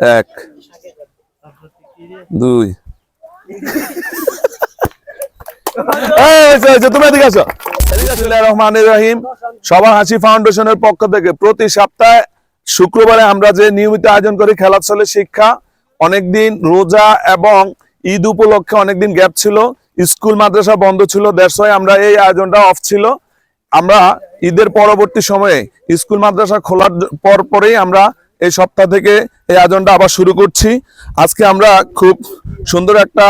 এক, দুই। রহিম। সবার হাসি ফাউন্ডেশনের পক্ষ থেকে প্রতি সপ্তাহে শুক্রবারে আমরা যে নিয়মিত আয়োজন করি শিক্ষা, অনেকদিন রোজা এবং ঈদ উপলক্ষে অনেকদিন গ্যাপ ছিল, স্কুল, মাদ্রাসা বন্ধ ছিল ওয়াই আমরা এই আয়োজনটা অফ ছিল। আমরা ঈদের পরবর্তী সময়ে স্কুল, মাদ্রাসা খোলার পর পরেই আমরা এই সপ্তাহ থেকে এই আয়োজনটা আবার শুরু করছি। আজকে আমরা খুব সুন্দর একটা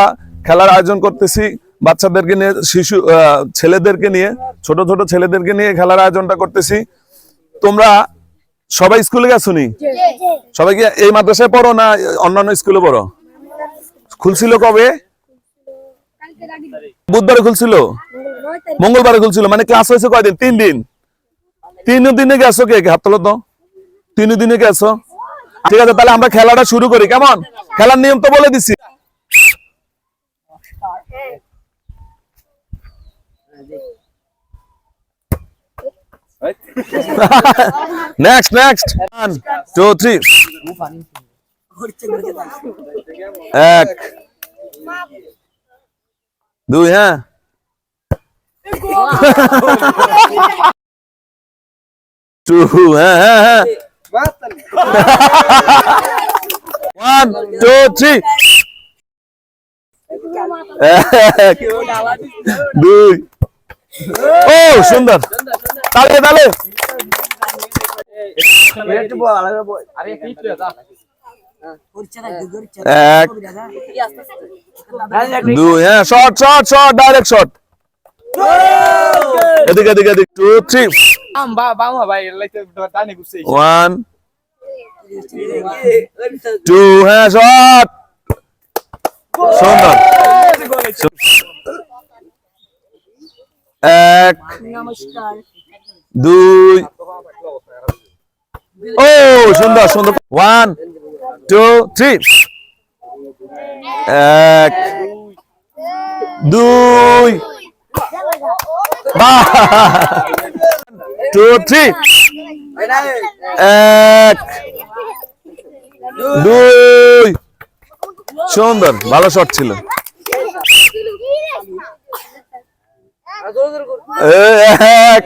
খেলার আয়োজন করতেছি বাচ্চাদেরকে নিয়ে শিশু ছেলেদেরকে নিয়ে ছোট ছোট ছেলেদেরকে নিয়ে খেলার আয়োজনটা করতেছি। তোমরা সবাই স্কুলে গেছো নি? সবাই কি এই মাদ্রাসায় পড়ো না অন্যান্য স্কুলে পড়ো? খুলছিল কবে? বুধবারে খুলছিল? মঙ্গলবারে খুলছিল মানে ক্লাস হয়েছে কয়দিন? তিন দিন। তিন দিনে গেছো কে? কে হাত তোলো তো। তিন দিনে গেছো? ঠিক আছে, তাহলে আমরা খেলাটা শুরু করি। কেমন? খেলার নিয়ম তো বলে দিছি। Next next one two three এক, দুই হ্যাঁ। টু হ্যাঁ হ্যাঁ হ্যাঁ। ওয়ান টু থ্রি দুই। ও সুন্দর। তালে তালে। এক। দুই হ্যাঁ short short short direct short এদিকে এদিকে এদিকে। টু থ্রি ওয়ান টু হ্যাঁ শর্ট সুন্দর। এক, দুই, ও, সুন্দর সুন্দর। ওয়ান টু থ্রি এক, দুই। টু থ্রি এক. দুই। সুন্দর ভালো শট ছিল। এক।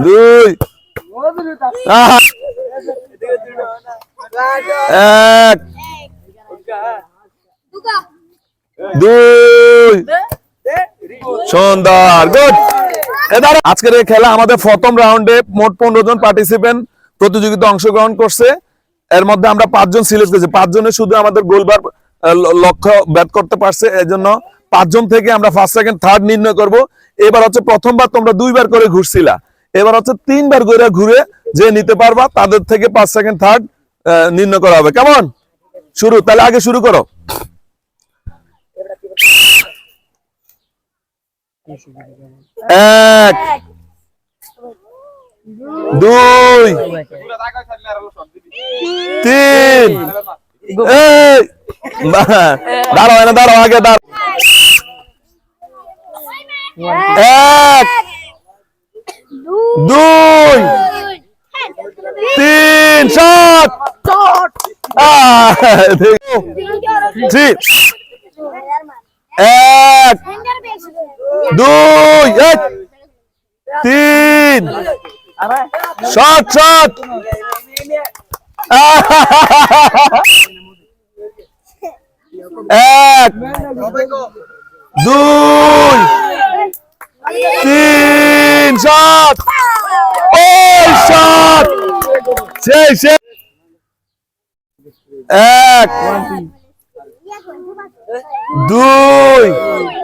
দুই। এক। দুই। সুন্দর গুড আজকের এই খেলা আমাদের প্রথম রাউন্ডে মোট পনেরো জন পার্টিসিপেন্ট প্রতিযোগিতা অংশগ্রহণ করছে। এর মধ্যে আমরা পাঁচজন সিলেক্ট করেছি পাঁচজনে শুধু আমাদের গোলবার লক্ষ্য ব্যাট করতে পারছে। এই জন্য পাঁচজন থেকে আমরা ফার্স্ট সেকেন্ড থার্ড নির্ণয় করব। এবার হচ্ছে প্রথমবার তোমরা দুইবার করে ঘুরছিলা। এবার হচ্ছে তিনবার করে ঘুরে যে নিতে পারবা, তাদের থেকে পাঁচ সেকেন্ড থার্ড নির্ণয় করা হবে। কেমন? শুরু, তাহলে আগে শুরু করো। এক দুই তিন দাঁড়াও এনে দাঁড়াও আগে দাঁড়াও। এক দুই তিন সাত। এক দুই, এক, তিন। সাত সাত এক, দুই, তিন সাত ওই সাত সেই সেই। এক, দুই